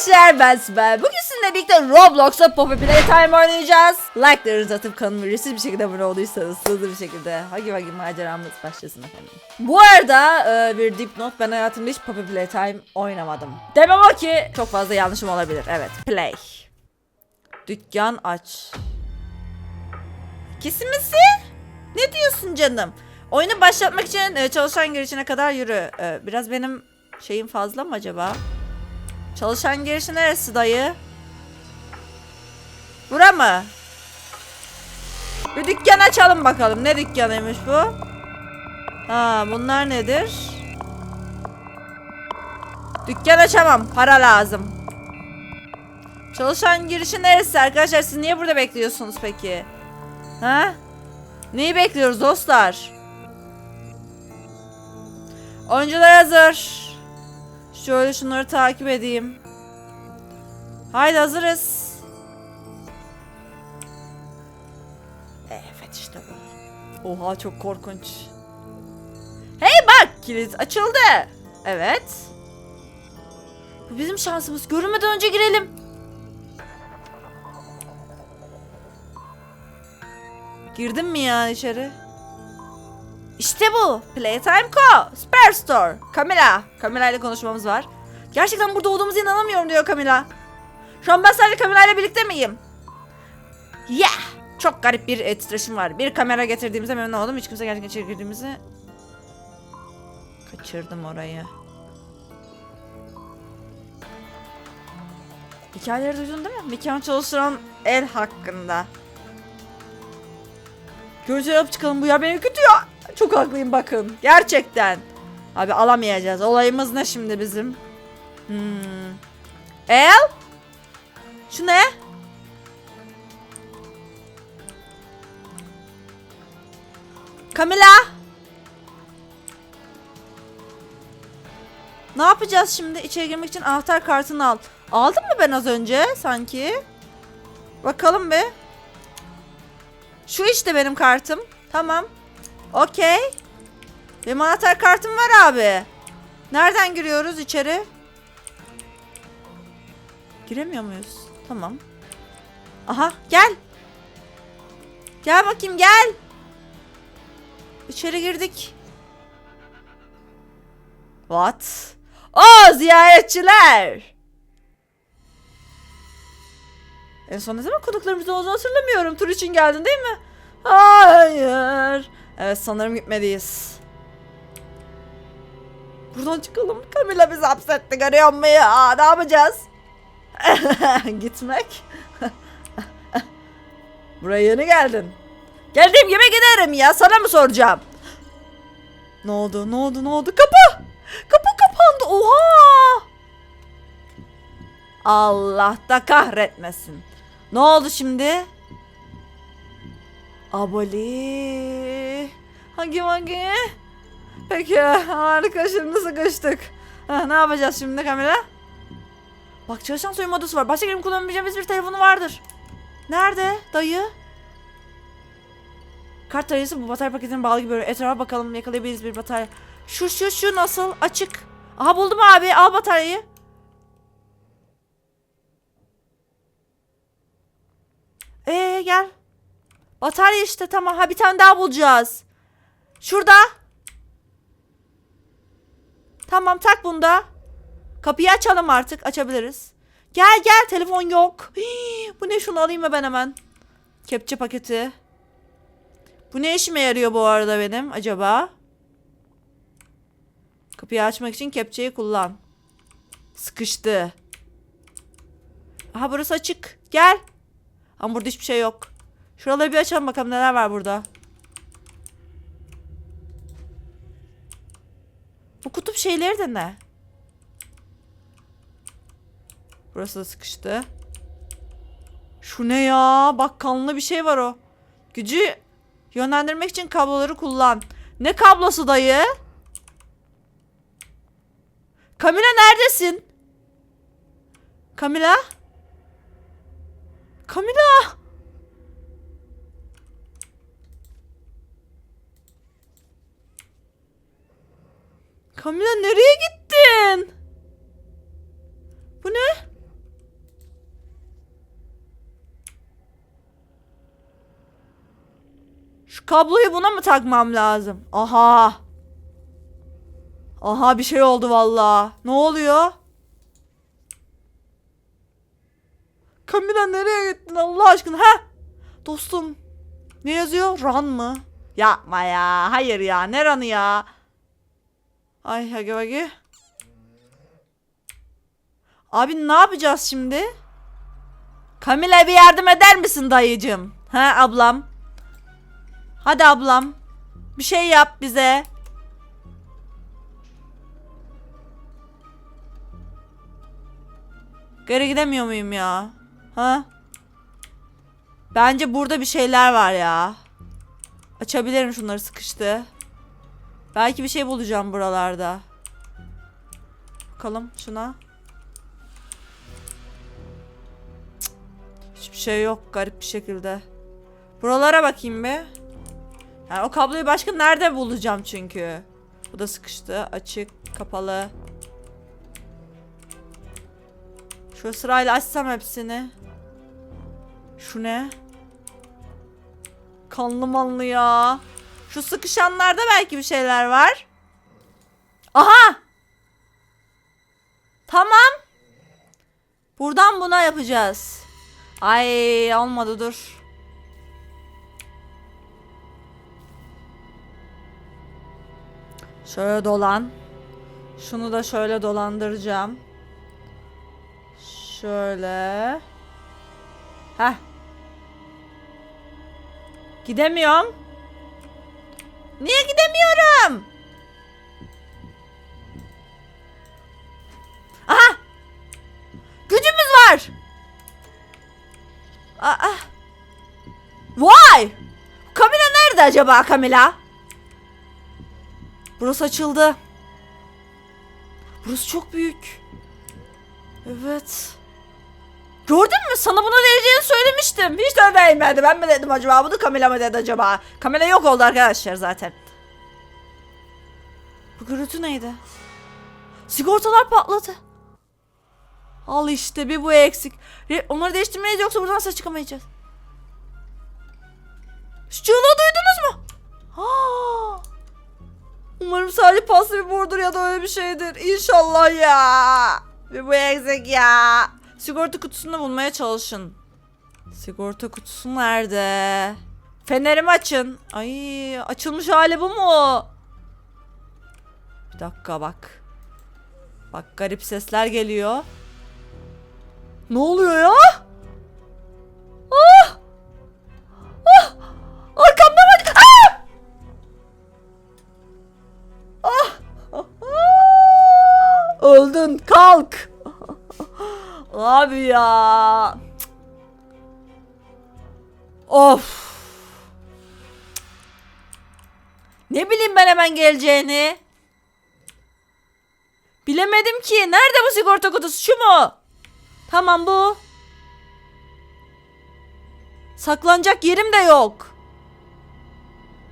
arkadaşlar ben Sibel. Bugün sizinle birlikte Roblox'ta Poppy Playtime oynayacağız. Like'larınızı atıp kanalıma ücretsiz bir şekilde abone olduysanız hızlı bir şekilde hagi vagi maceramız başlasın efendim. Bu arada e, bir dipnot ben hayatımda hiç Poppy Playtime oynamadım. Demem o ki çok fazla yanlışım olabilir. Evet play. Dükkan aç. Kesimisi? Ne diyorsun canım? Oyunu başlatmak için e, çalışan girişine kadar yürü. E, biraz benim şeyim fazla mı acaba? Çalışan girişi neresi dayı? Bura mı? Bir dükkan açalım bakalım. Ne dükkanıymış bu? Ha bunlar nedir? Dükkan açamam. Para lazım. Çalışan girişi neresi arkadaşlar? Siz niye burada bekliyorsunuz peki? Ha? Neyi bekliyoruz dostlar? Oyuncular hazır. Şöyle şunları takip edeyim. Haydi hazırız. Evet işte bu. Oha çok korkunç. Hey bak kilit açıldı. Evet. Bu bizim şansımız. Görünmeden önce girelim. Girdim mi ya içeri? İşte bu. Playtime Co. Spare Store. Camila. Camila ile konuşmamız var. Gerçekten burada olduğumuza inanamıyorum diyor Camila. Şu an ben sadece Camila ile birlikte miyim? Yeah. Çok garip bir e, titreşim var. Bir kamera getirdiğimize memnun oldum. Hiç kimse gerçekten içeri girdiğimizi... Kaçırdım orayı. Hikayeleri duydun değil mi? Mekan çalıştıran el hakkında. Görüntü alıp çıkalım bu yer beni ürkütüyor. Çok haklıyım bakın. Gerçekten. Abi alamayacağız. Olayımız ne şimdi bizim? Hmm. El? Şu ne? Camila? Ne yapacağız şimdi? İçeri girmek için anahtar kartını al. Aldım mı ben az önce sanki? Bakalım bir. Şu işte benim kartım. Tamam. Okey. Benim anahtar kartım var abi. Nereden giriyoruz içeri? Giremiyor muyuz? Tamam. Aha gel. Gel bakayım gel. İçeri girdik. What? O ziyaretçiler. En son ne zaman konuklarımızın olduğunu hatırlamıyorum. Tur için geldin değil mi? Hayır. Evet sanırım gitmeliyiz. Buradan çıkalım. Camila bizi hapsetti görüyor musun ya? Ne yapacağız? Gitmek. Buraya yeni geldin. Geldiğim gibi giderim ya. Sana mı soracağım? Ne oldu? Ne oldu? Ne oldu? Kapı! Kapı kapandı. Oha! Allah da kahretmesin. Ne oldu şimdi? Aboli. Hangi hangi? Peki harika şimdi sıkıştık. Ha, ne yapacağız şimdi Kamila? Bak çalışan soyunma odası var. Başka benim kullanabileceğimiz bir telefonu vardır. Nerede dayı? Kart tarayıcısı bu batarya paketine bağlı gibi. Etrafa bakalım yakalayabiliriz bir batarya. Şu şu şu nasıl? Açık. Aha buldum abi. Al bataryayı. Ee gel. Batarya işte tamam. Ha bir tane daha bulacağız. Şurada. Tamam tak bunda. Kapıyı açalım artık. Açabiliriz. Gel gel telefon yok. Hii, bu ne şunu alayım mı ben hemen. Kepçe paketi. Bu ne işime yarıyor bu arada benim acaba? Kapıyı açmak için kepçeyi kullan. Sıkıştı. Aha burası açık. Gel. Ama burada hiçbir şey yok. Şuraları bir açalım bakalım neler var burada. Bu kutup şeyleri de ne? Burası da sıkıştı. Şu ne ya? Bak kanlı bir şey var o. Gücü yönlendirmek için kabloları kullan. Ne kablosu dayı? Kamila neredesin? Kamila? Kamila! Kamila nereye gittin? Bu ne? Şu kabloyu buna mı takmam lazım? Aha. Aha bir şey oldu valla. Ne oluyor? Kamila nereye gittin Allah aşkına? Ha? Dostum. Ne yazıyor? Ran mı? Yapma ya. Hayır ya. Ne ranı ya? Ay hagi hagi. Abi ne yapacağız şimdi? Kamila bir yardım eder misin dayıcım? Ha ablam? Hadi ablam. Bir şey yap bize. Geri gidemiyor muyum ya? Ha? Bence burada bir şeyler var ya. Açabilirim şunları sıkıştı. Belki bir şey bulacağım buralarda. Bakalım şuna. Cık. Hiçbir şey yok garip bir şekilde. Buralara bakayım bir. Yani o kabloyu başka nerede bulacağım çünkü. Bu da sıkıştı. Açık, kapalı. Şu sırayla açsam hepsini. Şu ne? Kanlı manlı ya. Şu sıkışanlarda belki bir şeyler var. Aha! Tamam. Buradan buna yapacağız. Ay olmadı dur. Şöyle dolan. Şunu da şöyle dolandıracağım. Şöyle. Heh. Gidemiyorum. Niye gidemiyorum? Aha! Gücümüz var. Aa. Vay! Kamila nerede acaba Kamila? Burası açıldı. Burası çok büyük. Evet. Gördün mü? Sana bunu vereceğini söylemiştim. Hiç de değmedi. Ben mi dedim acaba? Bunu Kamila mı dedi acaba? Kamila yok oldu arkadaşlar zaten. Bu gürültü neydi? Sigortalar patladı. Al işte bir bu eksik. Onları değiştirmeyiz yoksa buradan nasıl çıkamayacağız? Şu çığlığı duydunuz mu? Ha! Umarım sadece pasta bir bordur ya da öyle bir şeydir. İnşallah ya. Bir bu eksik ya. Sigorta kutusunu bulmaya çalışın. Sigorta kutusu nerede? Fenerimi açın. Ay açılmış hali bu mu? Bir dakika bak. Bak garip sesler geliyor. Ne oluyor ya? Ah! Ah! Arkamda bak. Ah! Ah! Öldün kalk. Abi ya. Of. Ne bileyim ben hemen geleceğini. Bilemedim ki. Nerede bu sigorta kutusu? Şu mu? Tamam bu. Saklanacak yerim de yok.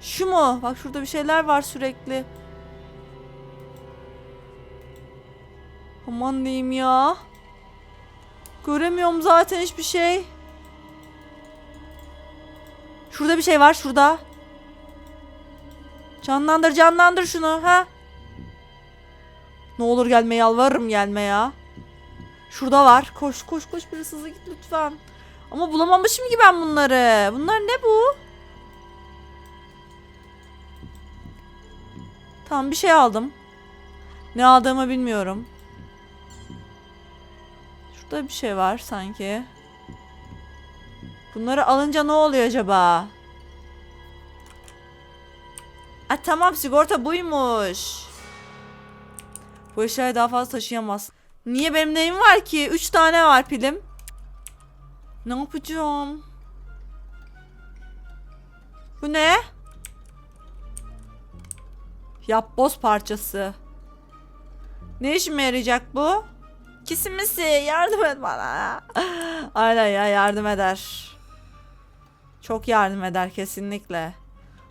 Şu mu? Bak şurada bir şeyler var sürekli. Aman diyeyim ya. Göremiyorum zaten hiçbir şey. Şurada bir şey var şurada. Canlandır canlandır şunu ha. Ne olur gelme yalvarırım gelme ya. Şurada var. Koş koş koş biraz hızlı git lütfen. Ama bulamamışım ki ben bunları. Bunlar ne bu? Tamam bir şey aldım. Ne aldığımı bilmiyorum. Şurada bir şey var sanki. Bunları alınca ne oluyor acaba? A tamam sigorta buymuş. Bu eşyayı daha fazla taşıyamaz. Niye benim neyim var ki? Üç tane var pilim. Ne yapacağım? Bu ne? Yap boz parçası. Ne işime yarayacak bu? Kisimisi yardım et bana. Aynen ya yardım eder. Çok yardım eder kesinlikle.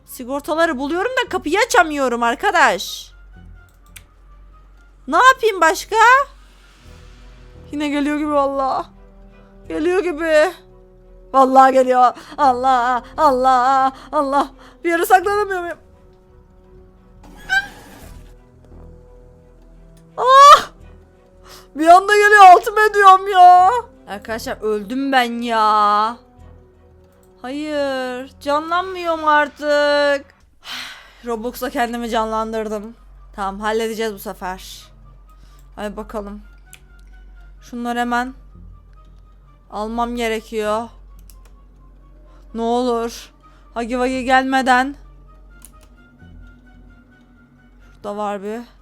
Sigortaları buluyorum da kapıyı açamıyorum arkadaş. Ne yapayım başka? Yine geliyor gibi valla. Geliyor gibi. Vallahi geliyor. Allah Allah Allah. Bir yere saklanamıyor muyum? Ah! Bir anda geliyor altıma ediyorum ya. Arkadaşlar öldüm ben ya. Hayır canlanmıyorum artık. Roblox'la kendimi canlandırdım. Tamam halledeceğiz bu sefer. Hadi bakalım. Şunları hemen almam gerekiyor. Ne olur. Hagi Vagi gelmeden. Şurada var bir.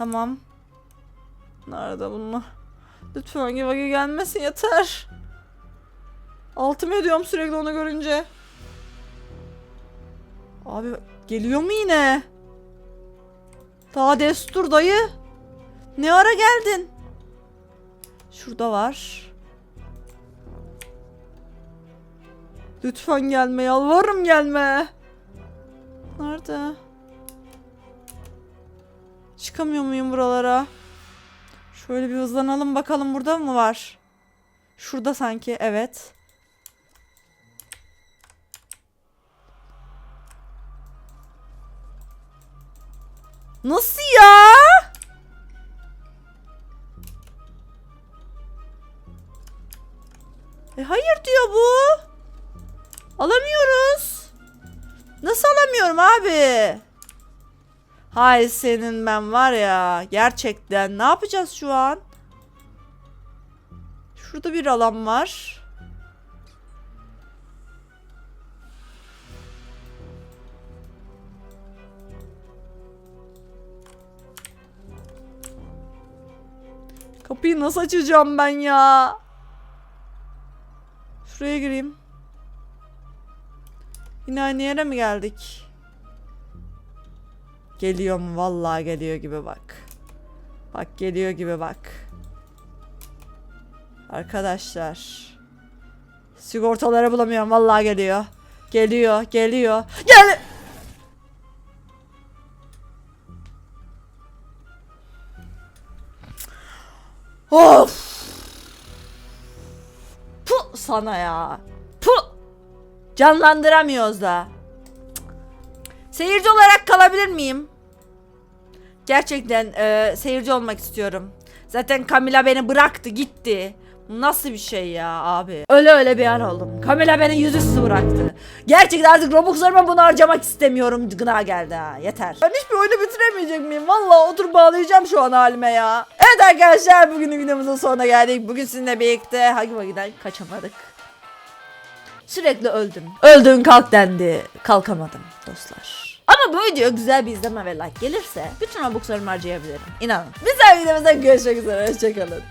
Tamam. Nerede bunlar? Lütfen Hagi Vagi gelmesin yeter. Altım ediyorum sürekli onu görünce. Abi geliyor mu yine? Daha destur dayı. Ne ara geldin? Şurada var. Lütfen gelme yalvarırım gelme. Nerede? Çıkamıyor muyum buralara? Şöyle bir hızlanalım bakalım burada mı var? Şurada sanki evet. Nasıl ya? E hayır diyor bu. Alamıyoruz. Nasıl alamıyorum abi? Hay senin ben var ya. Gerçekten ne yapacağız şu an? Şurada bir alan var. Kapıyı nasıl açacağım ben ya? Şuraya gireyim. Yine aynı yere mi geldik? Geliyor mu? Vallahi geliyor gibi bak. Bak geliyor gibi bak. Arkadaşlar. Sigortaları bulamıyorum. Vallahi geliyor. Geliyor, geliyor. Gel. Of. Pu sana ya. Pu. Canlandıramıyoruz da. Seyirci olarak kalabilir miyim? Gerçekten e, seyirci olmak istiyorum. Zaten Camila beni bıraktı gitti. Nasıl bir şey ya abi? Öyle öyle bir an oldum. Camila beni yüzüstü bıraktı. Gerçekten artık Robux'larıma bunu harcamak istemiyorum. Gına geldi ha. Yeter. Ben hiçbir oyunu bitiremeyecek miyim? Vallahi oturup bağlayacağım şu an halime ya. Evet arkadaşlar bugünün videomuzun sonuna geldik. Bugün sizinle birlikte Hagi Vagi'den kaçamadık. Sürekli öldüm. Öldün kalk dendi. Kalkamadım dostlar. Ama bu video güzel bir izleme ve like gelirse bütün Robux'larımı harcayabilirim. İnanın. Bir sonraki videomuzda görüşmek üzere. Hoşçakalın.